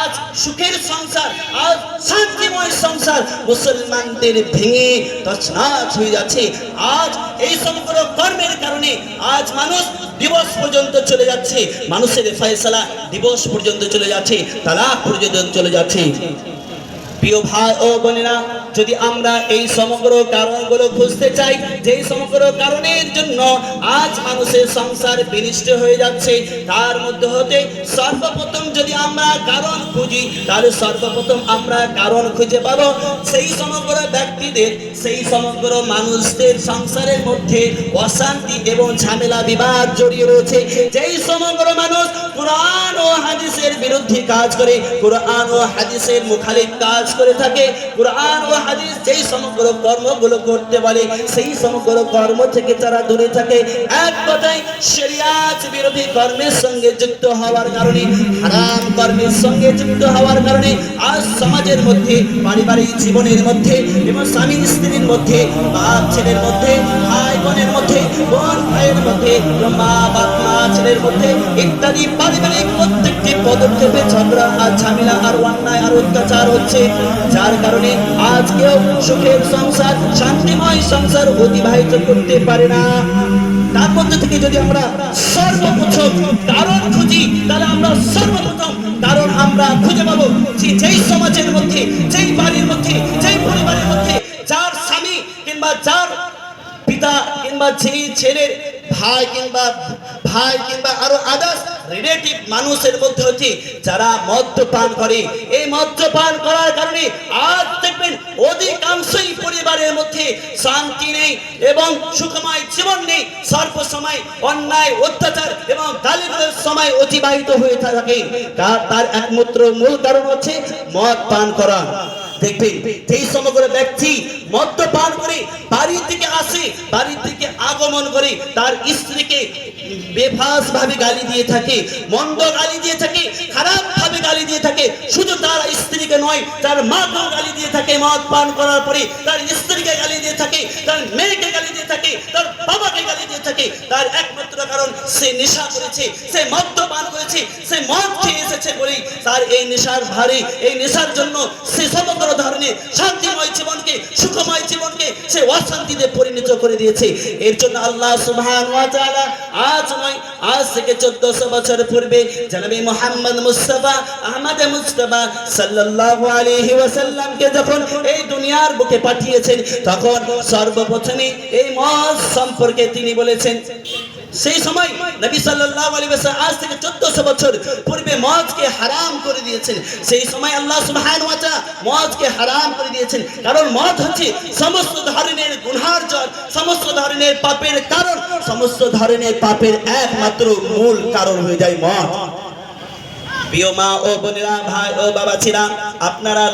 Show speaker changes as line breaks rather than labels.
আজ সুখের সংসার, আজ শান্তিময় সংসার, মুসলমানদের ভেঙে তছনাছ হয়ে যাচ্ছে। আজ এই সমগ্র কর্মের কারণে আজ মানুষ দিবস পর্যন্ত চলে যাচ্ছে। মানুষের ফয়সালা দিবস পর্যন্ত চলে যাচ্ছে, তালাক পর্যন্ত চলে যাচ্ছে। প্রিয় ভাই ও বোনেরা, যদি আমরা এই সমগ্র কারণগুলো খুঁজতে চাই যে সমগ্র কারণের জন্য আজ মানুষের সংসার বিনিষ্ট হয়ে যাচ্ছে, তার মধ্যে হতে সর্বপ্রথম যদি আমরা কারণ খুঁজি, তাহলে সর্বপ্রথম আমরা কারণ খুঁজে পাবো সেই সমগ্র ব্যক্তিদের, সেই সমগ্র মানুষদের সংসারের মধ্যে অশান্তি এবং ঝামেলা বিবাদ জড়িয়ে রয়েছে। যেই সমগ্র মানুষ কোরআন বিরুদ্ধে কাজ করে, কোরআন ও হাদিসের মুখালিফ কাজ করে থাকে। কোরআন ও হাদিস যেই সমগ্র কর্মগুলো করতে বলে সেই সমগ্র কর্ম থেকে তারা দূরে থাকে। এক কথায়, শরিয়াত বিরোধী কর্মের সঙ্গে যুক্ত হওয়ার কারণে, হারাম কর্মের সঙ্গে যুক্ত হওয়ার কারণে, আজ সমাজের মধ্যে, পারিবারিক জীবনের মধ্যে এবং স্বামী স্ত্রীর মধ্যে, বাপ ছেলের মধ্যে, ভাই বোনের মধ্যে, বোন ভাইয়ের মধ্যে মা বাপ মা ছেলের মধ্যে ইত্যাদি পারিবারিক প্রত্যেকটি পদক্ষেপে ঝগড়া আর ঝামেলা আর অন্যায় আর অত্যাচার হচ্ছে। যার কারণে আজ কেউ সুখের সংসার, শান্তিময় সংসার অতিবাহিত করতে পারে না। তার মধ্যে থেকে যদি আমরা সর্বপ্রথম কারণ খুঁজি, তাহলে আমরা সর্বপ্রথম কারণ আমরা খুঁজে পাবো যে যেই সমাজের মধ্যে, যেই বাড়ির মধ্যে, যেই পরিবারের মধ্যে যার স্বামী কিংবা যার পিতা কিংবা যেই ছেলের ভাই কিংবা ভাই কিংবা আরও আদার্স রিলেটিভ মানুষের মধ্যে হচ্ছে যারা মদ্যপান করে। এই মদ্যপান করার কারণে আজ দেখবেন অধিকাংশই পরিবারের মধ্যে শান্তি নেই এবং সুখময় জীবন নেই। সর্ব সময় অন্যায়, অত্যাচার এবং দারিদ্রের সময় অতিবাহিত হয়ে থাকে। তার একমাত্র মূল কারণ হচ্ছে মদ পান করা। দেখবেন, যেই সমগ্র ব্যক্তি মদ্যপান করে বাড়ি থেকে আসে বাড়ি থেকে আগমন করে, তার স্ত্রীকে বেফাস ভাবে গালি দিয়ে থাকে, মন্দ গালি দিয়ে থাকে খারাপ ভাবে গালি দিয়ে থাকে, শুধু তার স্ত্রীকে নয়, তার মাকেও গালি দিয়ে থাকে মদ পান করার পরে, তার স্ত্রীকে গালি দিয়ে থাকে, তার মেয়েকে গালি দিয়ে থাকে, তার বাবাকে গালি দিয়ে থাকে, তার একমাত্র কারণ সে নেশা করেছে, সে মদ্যপান করেছে, সে মদ খেয়ে এসেছে বলেই তার এই নেশার ভারে, এই নেশার জন্য সে সমগ্র ধরনের শান্তিময় জীবনকে, সুখময় জীবনকে সে অশান্তিতে পরিণত করে দিয়েছে। এর জন্য আল্লাহ তাআলা আজ নয়, আজ থেকে 1400 বছর পূর্বে জনাবি মুহাম্মদ মুস্তাফা আহমদ মুস্তাফা সাল্লাল্লাহু আলাইহি ওয়াসাল্লামকে যখন এই দুনিয়ার বুকে পাঠিয়েছেন, তখন সর্বপ্রথমে এই মদ সম্পর্কে তিনি বলেছেন সেই সময় নবী সাল্লাল্লাহু আলাইহি ওয়াসাল্লাম আজ থেকে 1400 বছর পূর্বে মদকে হারাম করে দিয়েছেন। সেই সময় আল্লাহ সুবহানাহু ওয়া তাআলা মদকে হারাম করে দিয়েছেন। কারণ মদ হচ্ছে সমস্ত ধরনের গুনহার জল সমস্ত ধরনের পাপের কারণ, সমস্ত ধরনের পাপের একমাত্র মূল কারণ হয়ে যায় মদ। প্রিয় মা ও বোনেরা, ভাই ও বাবা ছিলাম আপনারা